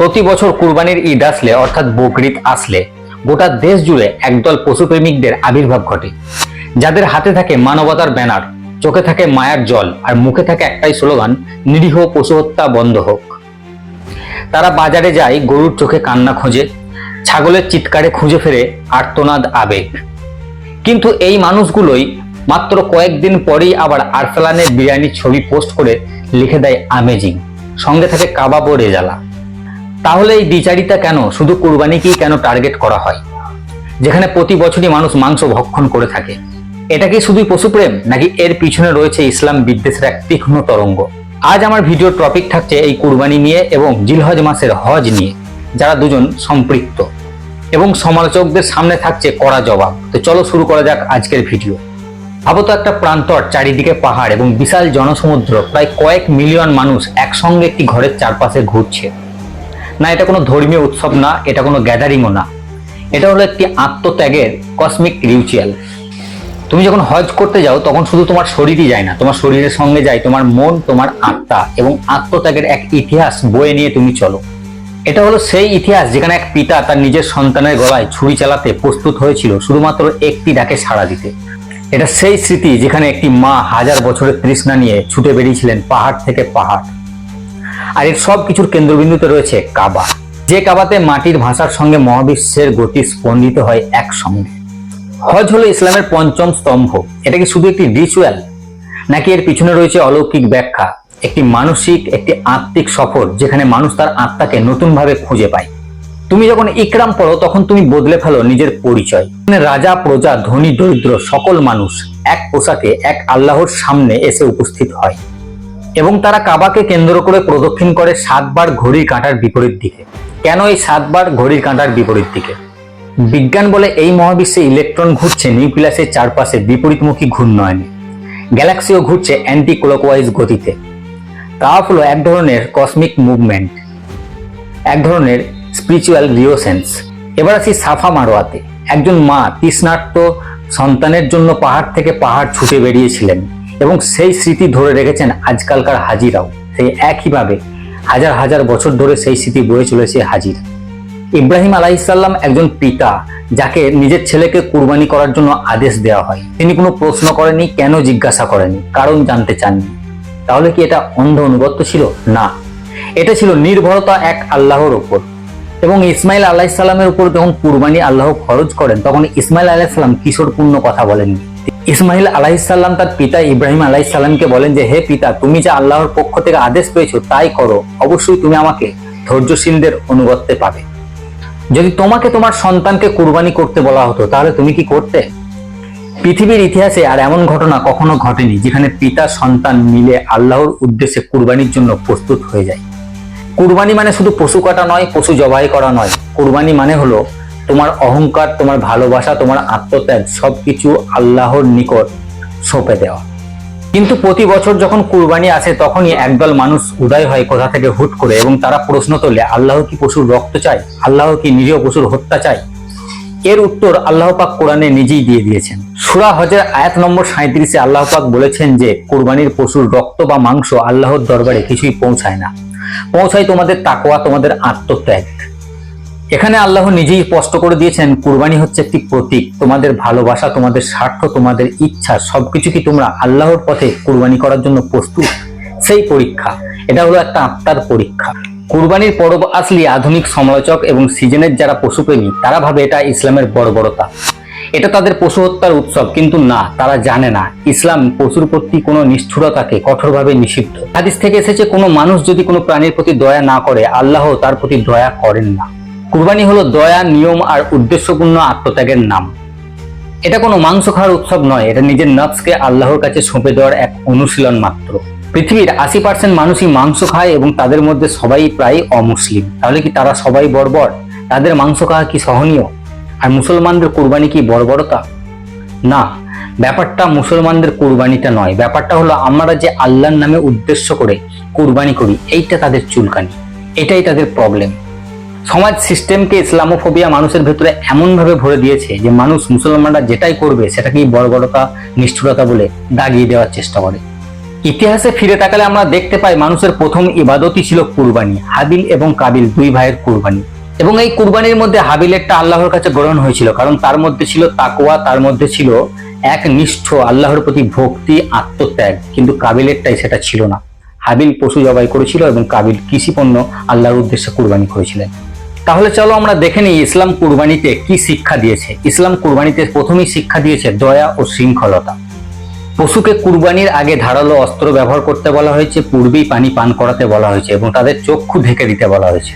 প্রতি বছর কুরবানির ঈদ আসলে, অর্থাৎ বকরিদ আসলে, গোটা দেশ জুড়ে একদল পশুপ্রেমিকদের আবির্ভাব ঘটে। যাদের হাতে থাকে মানবতার ব্যানার, চোখে থাকে মায়ার জল, আর মুখে থাকে একটাই স্লোগান, নিরীহ পশু হত্যা বন্ধ হোক। তারা বাজারে যায়, গরুর চোখে কান্না খোঁজে, ছাগলের চিৎকারে খুঁজে ফেরে, আর্তনাদ আবেগ। কিন্তু এই মানুষগুলোই মাত্র কয়েকদিন পরেই আবার আরসালানের বিরিয়ানির ছবি পোস্ট করে লিখে দেয় আমেজিং। সঙ্গে থাকে কাবাব ও রেজালা। তাহলে এই বিচারিতা কেন? শুধু কুরবানিকেই কেন টার্গেট করা হয়? যেখানে প্রতি বছরই মানুষ মাংস ভক্ষণ করে থাকে। এটা কি শুধুই পশুপ্রেম নাকি এর পিছনে রয়েছে ইসলাম বিদ্বেষের এক তীক্ষ্ণ তরঙ্গ? আজ আমার ভিডিওর টপিক থাকছে এই কুরবানি নিয়ে এবং জিলহজ মাসের হজ নিয়ে, যারা দুজন সম্পৃক্ত। এবং সমালোচকদের সামনে থাকছে কড়া জবাব। তো চলো শুরু করা যাক আজকের ভিডিও। ভাবত একটা প্রান্তর, চারিদিকে পাহাড় এবং বিশাল জনসমুদ্র, প্রায় কয়েক মিলিয়ন মানুষ একসঙ্গে একটি ঘরের চারপাশে ঘুরছে। না, এটা কোনো ধর্মীয় উৎসব না, এটা কোনো গ্যাদারিংও না। এটা হলো একটি আত্মত্যাগের কসমিক রিচুয়াল তুমি যখন হজ করতে যাও, তখন শুধু তোমার শরীরই যায় না, তোমার শরীরের সঙ্গে যায়, তোমার মন, তোমার আত্মা এবং আত্মত্যাগের এক ইতিহাস বয়ে নিয়ে তুমি চলো। এটা হলো সেই ইতিহাস যেখানে এক পিতা তার নিজের সন্তানের গলায় ছুরি চালাতে প্রস্তুত হয়েছিল, শুধুমাত্র একটি ডাকে সাড়া দিতে। এটা সেই স্মৃতি যেখানে একটি মা হাজার বছরের তৃষ্ণা নিয়ে ছুটে বেরিয়েছিলেন পাহাড় থেকে পাহাড়। আর এর সব কিছুর কেন্দ্রবিন্দুতে রয়েছে কাবা, যে কাবাতে মাটির ভাষার সঙ্গে মহাবিশ্বের গতি স্পন্দিত হয় একসঙ্গে। হজ হলো ইসলামের পঞ্চম স্তম্ভ। এটা কি শুধু একটি রিচুয়াল নাকি এর পিছনে রয়েছে অলৌকিক ব্যাখ্যা? একটি মানসিক, একটি আত্মিক সফর, যেখানে মানুষ তার আত্মাকে নতুনভাবে খুঁজে পায়। তুমি যখন ইকরাম পড়ো, তখন তুমি বদলে ফেলো নিজের পরিচয়। রাজা, প্রজা, ধনী, দরিদ্র সকল মানুষ এক পোশাকে, এক আল্লাহর সামনে এসে উপস্থিত হয়। এবং তারা কাবাকে কেন্দ্র করে প্রদক্ষিণ করে সাতবার ঘড়ির কাঁটার বিপরীত দিকে। কেন এই সাতবার ঘড়ির কাঁটার বিপরীত দিকে? বিজ্ঞান বলে এই মহাবিশ্বে ইলেকট্রন ঘুরছে, নিউক্লিয়াসের চারপাশে বিপরীতমুখী ঘূর্ণয়নে। গ্যালাক্সিও ঘুরছে অ্যান্টি ক্লকওয়াইজ গতিতে। তা হলো এক ধরনের কসমিক মুভমেন্ট এক ধরনের স্পিরিচুয়াল রিওসেন্স এবার আসি সাফা মারোয়াতে। একজন মা তৃষ্ণার্ত সন্তানের জন্য পাহাড় থেকে পাহাড় ছুটে বেরিয়েছিলেন। এবং সেই স্মৃতি ধরে রেখেছেন আজকালকার হাজিরাও। সেই একইভাবে হাজার হাজার বছর ধরে সেই স্মৃতি বয়ে চলেছে হাজিরা। ইব্রাহিম আলাইসাল্লাম একজন পিতা, যাকে নিজের ছেলেকে কুরবানি করার জন্য আদেশ দেওয়া হয়। তিনি কোনো প্রশ্ন করেনি কেন জিজ্ঞাসা করেনি কারণ জানতে চাননি। তাহলে কি এটা অন্ধ অনুগত্য ছিল? না। এটা ছিল নির্ভরতা এক আল্লাহর ওপর এবং ইসমাইল আলাইসাল্লামের উপর যখন কুরবানি আল্লাহ খরচ করেন, তখন ইসমাইল আলাইসাল্লাম কিশোরপূর্ণ কথা বলেননি। ইসমাইল আলাইসাল্লাম তার পিতা ইব্রাহিম আলাইসাল্লামকে বলেন যে, হে পিতা, তুমি যে আল্লাহর পক্ষ থেকে আদেশ পেয়েছ তাই করো। অবশ্যই তুমি আমাকে ধৈর্যশীলদের অনুগত্যে পাবে। যদি তোমাকে তোমার সন্তানকে কুরবানি করতে বলা হতো, তাহলে তুমি কি করতে? পৃথিবীর ইতিহাসে আর এমন ঘটনা কখনো ঘটেনি যেখানে পিতা সন্তান মিলে আল্লাহর উদ্দেশ্যে কুরবানির জন্য প্রস্তুত হয়ে যায়। কুরবানি মানে শুধু পশু কাটা নয়, পশু জবাই করা নয়। কুরবানি মানে হলো তোমার অহংকার, তোমার ভালোবাসা, তোমার আত্মত্যাগ, সবকিছু আল্লাহর নিকট সঁপে দেওয়া। কিন্তু প্রতি বছর যখন কুরবানি আসে, তখনই একদল মানুষ উদয় হয় কোথা থেকে হুট করে এবং তারা প্রশ্ন তোলে, আল্লাহ কি পশুর রক্ত চায় আল্লাহ কি নিরীহ পশুর হত্যা চায় এর উত্তর আল্লাহ পাক কোরআনে নিজেই দিয়ে দিয়েছেন। সুরা হজের আয়াত নম্বর সাঁত্রিশে আল্লাহ পাক বলেছেন যে, কুরবানির পশুর রক্ত বা মাংস আল্লাহর দরবারে কিছুই পৌঁছায় না। পৌঁছায় তোমাদের তাকোয়া তোমাদের আত্মত্যাগ। এখানে আল্লাহ নিজেই স্পষ্ট করে দিয়েছেন, কুরবানি হচ্ছে একটি প্রতীক। তোমাদের ভালোবাসা, তোমাদের স্বার্থ, তোমাদের ইচ্ছা, সবকিছু কি তোমরা আল্লাহর পথে কুরবানি করার জন্য প্রস্তুত? সেই পরীক্ষা। এটা হলো একটা আত্মার পরীক্ষা। কুরবানির পরব আসলে আধুনিক সমালোচক এবং সিজনের যারা পশুপ্রেমী তারা ভাবে এটা ইসলামের বর্বরতা। এটা তাদের পশু হত্যার উৎসব, কিন্তু না, তারা জানে না। ইসলাম পশুর প্রতি কোনো নিষ্ঠুরতাকে কঠোরভাবে নিষিদ্ধ। হাদিস থেকে এসেছে, কোনো মানুষ যদি কোনো প্রাণীর প্রতি দয়া না করে, আল্লাহ তার প্রতি দয়া করেন না। কুরবানি হলো দয়া, নিয়ম আর উদ্দেশ্যপূর্ণ আত্মত্যাগের নাম। এটা কোনো মাংস খাওয়ার উৎসব নয়, এটা নিজের নফসকে আল্লাহর কাছে সঁপে দেওয়ার এক অনুশীলন মাত্র। পৃথিবীর আশি পার্সেন্ট মানুষই মাংস খায় এবং তাদের মধ্যে সবাই প্রায় অমুসলিম। তাহলে কি তারা সবাই বর্বর? তাদের মাংস খাওয়া কি সহনীয়? আর মুসলমানদের কোরবানি কি বর্বরতা? না, ব্যাপারটা মুসলমানদের কুরবানিটা নয়। ব্যাপারটা হলো আমরা যে আল্লাহর নামে উদ্দেশ্য করে কুরবানি করি, এইটা তাদের চুলকানি। এটাই তাদের প্রবলেম সমাজ সিস্টেমকে ইসলামোফোবিয়া মানুষের ভেতরে এমনভাবে ভরে দিয়েছে যে মানুষ মুসলমানরা যেটাই করবে সেটাকেই বর্বরতা নিষ্ঠুরতা বলে দাগিয়ে দেওয়ার চেষ্টা করে। ইতিহাসে ফিরে তাকালে আমরা দেখতে পাই মানুষের প্রথম ইবাদতই ছিল কুরবানি, হাবিল এবং কাবিল দুই ভাইয়ের কুরবানি। এবং এই কুরবানির মধ্যে হাবিলেরটা আল্লাহর কাছে গ্রহণ হয়েছিল, কারণ তার মধ্যে ছিল তাকওয়া, তার মধ্যে ছিল এক নিষ্ঠ, আল্লাহর প্রতি ভক্তি, আত্মত্যাগ। কিন্তু কাবিলেরটাই সেটা ছিল না। হাবিল পশু জবাই করেছিল এবং কাবিল কৃষি পণ্য আল্লাহর উদ্দেশ্যে কুরবানি করেছিলেন। তাহলে চলো আমরা দেখে নিই ইসলাম কুরবানিতে কি শিক্ষা দিয়েছে। ইসলাম কুরবানিতে প্রথমেই শিক্ষা দিয়েছে দয়া ও শৃঙ্খলতা। পশুকে কুরবানির আগে ধারালো অস্ত্র ব্যবহার করতে বলা হয়েছে, পূর্বেই পানি পান করাতে বলা হয়েছে এবং তাদের চক্ষু ঢেকে দিতে বলা হয়েছে।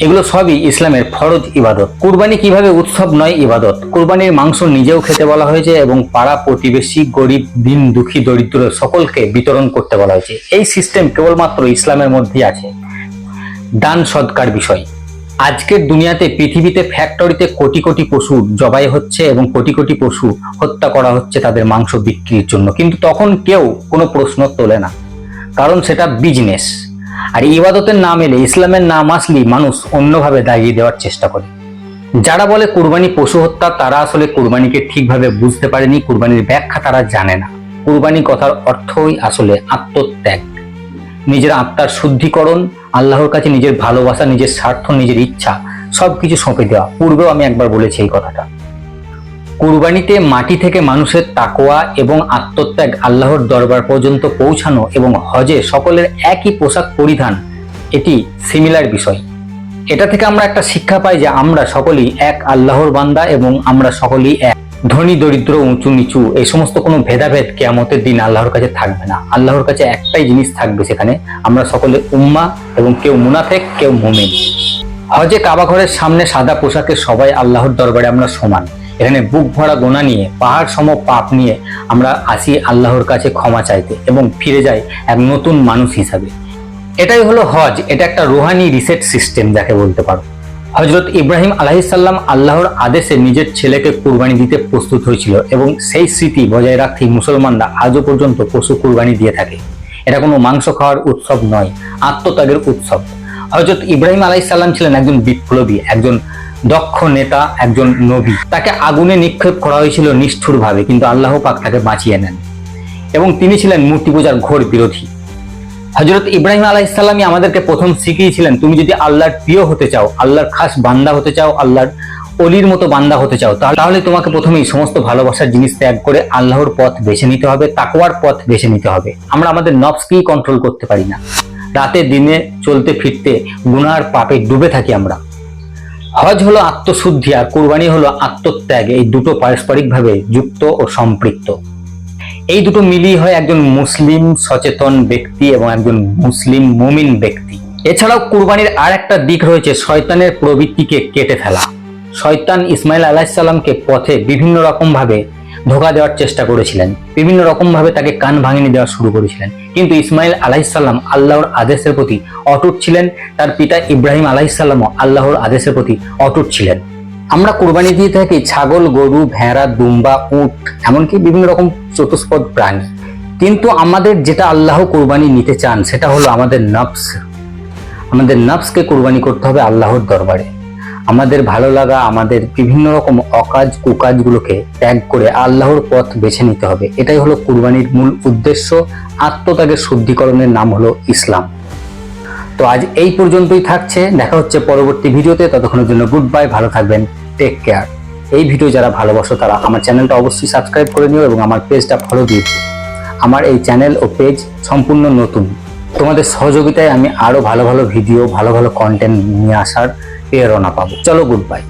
এগুলো সবই ইসলামের ফরজ ইবাদত। কুরবানি কীভাবে উৎসব নয় ইবাদত। কুরবানির মাংস নিজেও খেতে বলা হয়েছে এবং পাড়া প্রতিবেশী, গরিব, দিন দুঃখী, দরিদ্র সকলকে বিতরণ করতে বলা হয়েছে। এই সিস্টেম কেবলমাত্র ইসলামের মধ্যেই আছে। দান সৎকার বিষয়। আজকের দুনিয়াতে, পৃথিবীতে ফ্যাক্টরিতে কোটি কোটি পশু জবাই হচ্ছে এবং কোটি কোটি পশু হত্যা করা হচ্ছে তাদের মাংস বিক্রির জন্য। কিন্তু তখন কেউ কোনো প্রশ্ন তোলে না। কারণ সেটা বিজনেস আর ইবাদতের নাম এলে, ইসলামের নাম আসলেই মানুষ অন্যভাবে দাগিয়ে দেওয়ার চেষ্টা করে। যারা বলে কুরবানি পশু হত্যা, তারা আসলে কুরবানিকে ঠিকভাবে বুঝতে পারেনি। কুরবানির ব্যাখ্যা তারা জানে না। কুরবানি কথার অর্থই আসলে আত্মত্যাগ। নিজের আত্মার শুদ্ধিকরণ, আল্লাহর কাছে নিজের ভালোবাসা, নিজের স্বার্থ, নিজের ইচ্ছা, সবকিছু সঁপে দেওয়া। পূর্বেও আমি একবার বলেছি এই কথাটা। কুরবানিতে মাটি থেকে মানুষের তাকোয়া এবং আত্মত্যাগ আল্লাহর দরবার পর্যন্ত পৌঁছানো এবং হজে সকলের একই পোশাক পরিধান, এটি সিমিলার বিষয়। এটা থেকে আমরা একটা শিক্ষা পাই যে আমরা সকলেই এক আল্লাহর বান্দা এবং আমরা সকলেই এক। ধনী, দরিদ্র, উঁচু, নিচু, এই সমস্ত কোনো ভেদাভেদ কেয়ামতের দিন আল্লাহর কাছে থাকবে না। আল্লাহর কাছে একটাই জিনিস থাকবে সেখানে, আমরা সকলে উম্মা এবং কেউ মুনাফেক, কেউ মুমিন। হজে কাবা ঘরের সামনে সাদা পোশাকে সবাই আল্লাহর দরবারে আমরা সমান। এখানে বুক ভরা গোনা নিয়ে, পাহাড় সম পাপ নিয়ে আমরা আসি আল্লাহর কাছে ক্ষমা চাইতে এবং ফিরে যাই এক নতুন মানুষ হিসাবে। এটাই হলো হজ, এটা একটা রোহানি রিসেট সিস্টেম যাকে বলতে পারো। হজরত ইব্রাহিম আলাহিসাল্লাম আল্লাহর আদেশে নিজের ছেলেকে কুরবানি দিতে প্রস্তুত হয়েছিল এবং সেই স্মৃতি বজায় রাখতেই মুসলমানরা আজও পর্যন্ত পশু কুরবানি দিয়ে থাকে। এটা কোনো মাংস খাওয়ার উৎসব নয়, আত্মত্যাগের উৎসব। হজরত ইব্রাহিম আলাইসাল্লাম ছিলেন একজন বিপ্লবী, একজন দক্ষ নেতা, একজন নবী। তাকে আগুনে নিক্ষেপ করা হয়েছিল নিষ্ঠুরভাবে, কিন্তু আল্লাহ পাক তাকে বাঁচিয়ে নেন। এবং তিনি ছিলেন মূর্তি পূজার ঘোর বিরোধী। হজরত ইব্রাহিম আলাইসাল্লামই আমাদেরকে প্রথম শিখিয়েছিলেন, তুমি যদি আল্লাহর প্রিয় হতে চাও, আল্লাহর খাস বান্দা হতে চাও, আল্লাহর অলির মতো বান্দা হতে চাও তাহলে তোমাকে প্রথমেই সমস্ত ভালোবাসার জিনিস ত্যাগ করে আল্লাহর পথ বেছে নিতে হবে, তাকওয়ার পথ বেছে নিতে হবে। আমরা আমাদের নফসকেই কন্ট্রোল করতে পারি না। রাতে, দিনে, চলতে, ফিরতে, গুনার পাপে ডুবে থাকি আমরা। হজ হলো আত্মশুদ্ধি আর কুরবানি হলো আত্মত্যাগ, এই দুটো পারস্পরিকভাবে যুক্ত ও সম্পৃক্ত। এই দুটো মিলিয়ে হয় একজন মুসলিম সচেতন ব্যক্তি এবং একজন মুসলিম মুমিন ব্যক্তি। এছাড়াও কুরবানির আর একটা দিক রয়েছে, শয়তানের প্রবৃত্তিকে কেটে ফেলা। শয়তান ইসমাইল আলাহিসাল্লামকে পথে বিভিন্ন রকম ভাবে ধোকা দেওয়ার চেষ্টা করেছিলেন। বিভিন্ন রকম ভাবে তাকে কান ভাঙিয়ে দেওয়া শুরু করেছিলেন। কিন্তু ইসমাইল আলাহিসাল্লাম আল্লাহর আদেশের প্রতি অটুট ছিলেন। তার পিতা ইব্রাহিম আলাহিসাল্লামও আল্লাহর আদেশের প্রতি অটুট ছিলেন। আমরা কোরবানি দিয়ে থাকি ছাগল, গরু, ভেড়া, দুম্বা, উট, এমনকি বিভিন্ন রকম চতুষ্পদ প্রাণী। কিন্তু আমাদের যেটা আল্লাহ কোরবানি নিতে চান, সেটা হলো আমাদের নফস। আমাদের নফসকে কোরবানি করতে হবে আল্লাহর দরবারে। আমাদের ভালো লাগা, আমাদের বিভিন্ন রকম অকাজ, কুকাজগুলোকে ত্যাগ করে আল্লাহর পথ বেছে নিতে হবে। এটাই হলো কুরবানির মূল উদ্দেশ্য। আত্মত্যাগের শুদ্ধিকরণের নাম হলো ইসলাম। তো আজ এই পর্যন্তই থাকছে। দেখা হচ্ছে পরবর্তী ভিডিওতে। ততক্ষণের জন্য গুড বাই, ভালো থাকবেন। Take care. এই ভিডিও যারা ভালোবাসো, তারা আমার চ্যানেলটা অবশ্যই সাবস্ক্রাইব করে নিও এবং আমার পেজটা ফলো দিয়ে দিও। আমার এই চ্যানেল ও পেজ সম্পূর্ণ নতুন। তোমাদের সহযোগিতায় আমি আরও ভালো ভালো ভিডিও ভালো ভালো কন্টেন্ট নিয়ে আসার প্রেরণা পাবো। চলো গুড বাই